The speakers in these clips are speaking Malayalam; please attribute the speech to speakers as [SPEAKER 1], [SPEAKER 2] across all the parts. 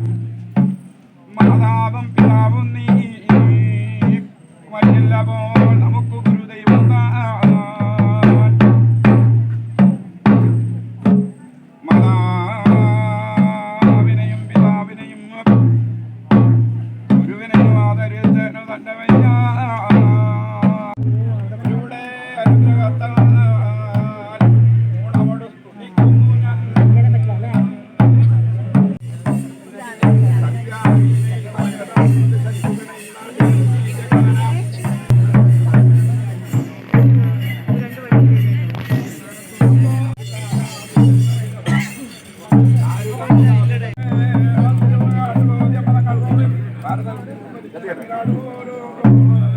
[SPEAKER 1] Mm-hmm. Thank you.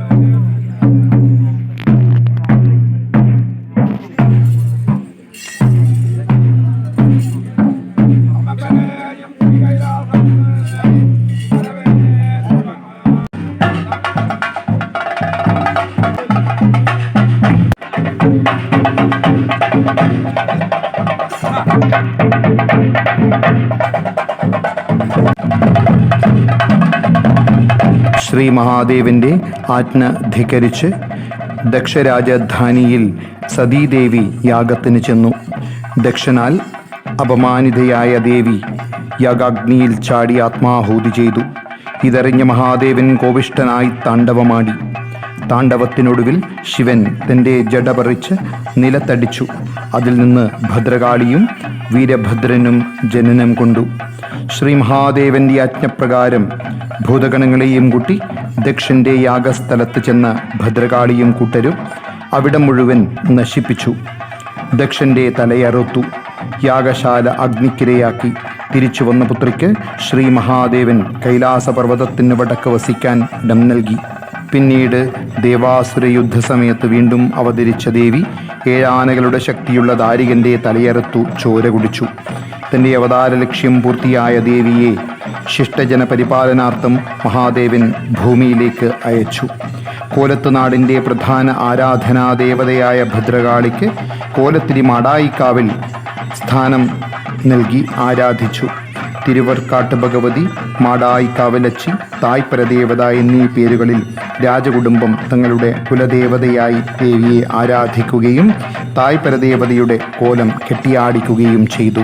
[SPEAKER 2] ശ്രീ മഹാദേവന്റെ ആജ്ഞ ധിക്കരിച്ച് ദക്ഷരാജധാനിയിൽ സതീദേവി യാഗത്തിന് ചെന്നു. ദക്ഷനാൽ അപമാനിതയായ ദേവി യാഗാഗ്നിയിൽ ചാടി ആത്മാഹൂതി ചെയ്തു. ഇതറിഞ്ഞ മഹാദേവൻ കോവിഷ്ടനായി താണ്ഡവമാടി. താണ്ഡവത്തിനൊടുവിൽ ശിവൻ തന്റെ ജട പറിച്ച് നിലത്തടിച്ചു. അതിൽ നിന്ന് ഭദ്രകാളിയും വീരഭദ്രനും ജനനം കൊണ്ടു. ശ്രീ മഹാദേവന്റെ ആജ്ഞപ്രകാരം ഭൂതഗണങ്ങളെയും കൂട്ടി ദക്ഷന്റെ യാഗസ്ഥലത്ത് ചെന്ന ഭദ്രകാളിയും കൂട്ടരും അവിടെ മുഴുവൻ നശിപ്പിച്ചു. ദക്ഷന്റെ തലയറുത്തു. യാഗശാല അഗ്നിക്കിരയാക്കി. തിരിച്ചു വന്ന പുത്രിക്ക് ശ്രീ മഹാദേവൻ കൈലാസപർവതത്തിന് വടക്ക് വസിക്കാൻ ഇടം നൽകി. പിന്നീട് ദേവാസുര യുദ്ധസമയത്ത് വീണ്ടും അവതരിച്ച ദേവി ഏഴാനകളുടെ ശക്തിയുള്ള ദാരികന്റെ തലയറുത്തു ചോര കുടിച്ചു. തന്റെ അവതാര ലക്ഷ്യം പൂർത്തിയായ ദേവിയെ ശിഷ്ടജന പരിപാലനാർത്ഥം മഹാദേവൻ ഭൂമിയിലേക്ക് അയച്ചു. കോലത്തുനാടിന്റെ പ്രധാന ആരാധനാ ദേവതയായ ഭദ്രകാളിക്ക് കോലത്തിരി മാടായിക്കാവിൽ സ്ഥാനം നൽകി ആരാധിച്ചു. തിരുവർക്കാട്ട് ഭഗവതി മാടായി കാവലച്ചി തായ്പരദേവത എന്നീ പേരുകളിൽ രാജകുടുംബം തങ്ങളുടെ കുലദേവതയായി ദേവിയെ ആരാധിക്കുകയും തായ്പരദേവതയുടെ കോലം കെട്ടിയാടിക്കുകയും ചെയ്തു.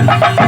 [SPEAKER 3] Ha ha ha!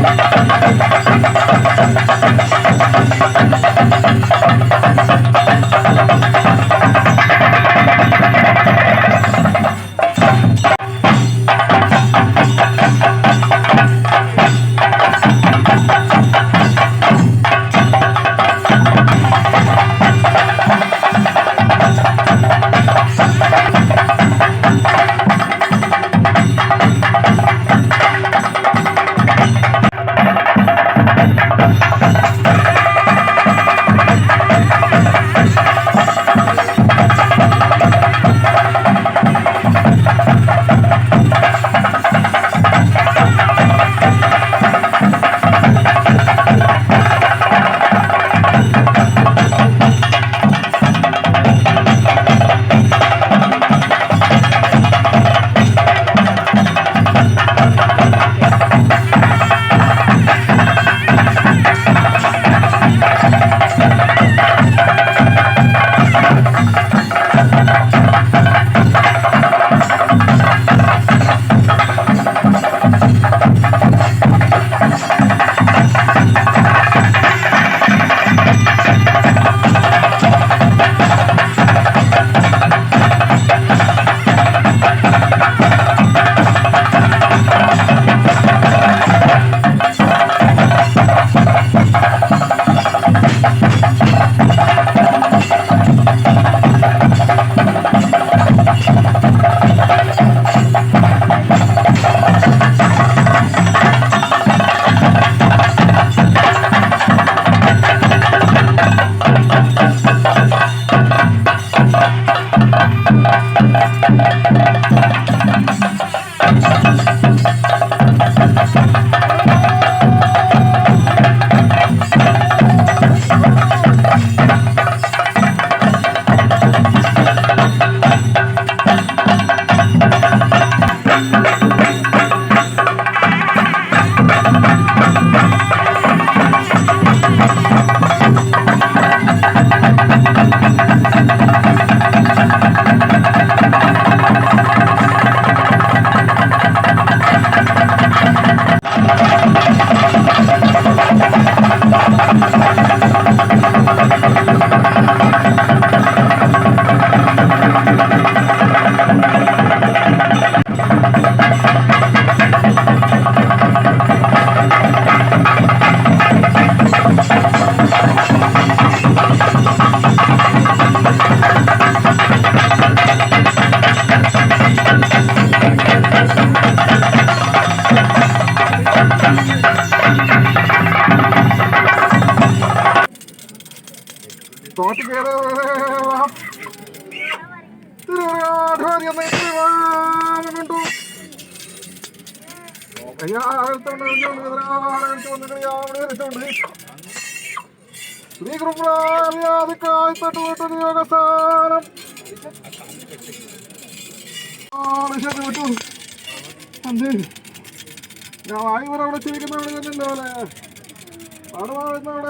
[SPEAKER 3] ഞാൻ വായു അവിടെ ചിരിക്കുന്നവിടെ തന്നെയല്ലോ അല്ലേ അവിടെ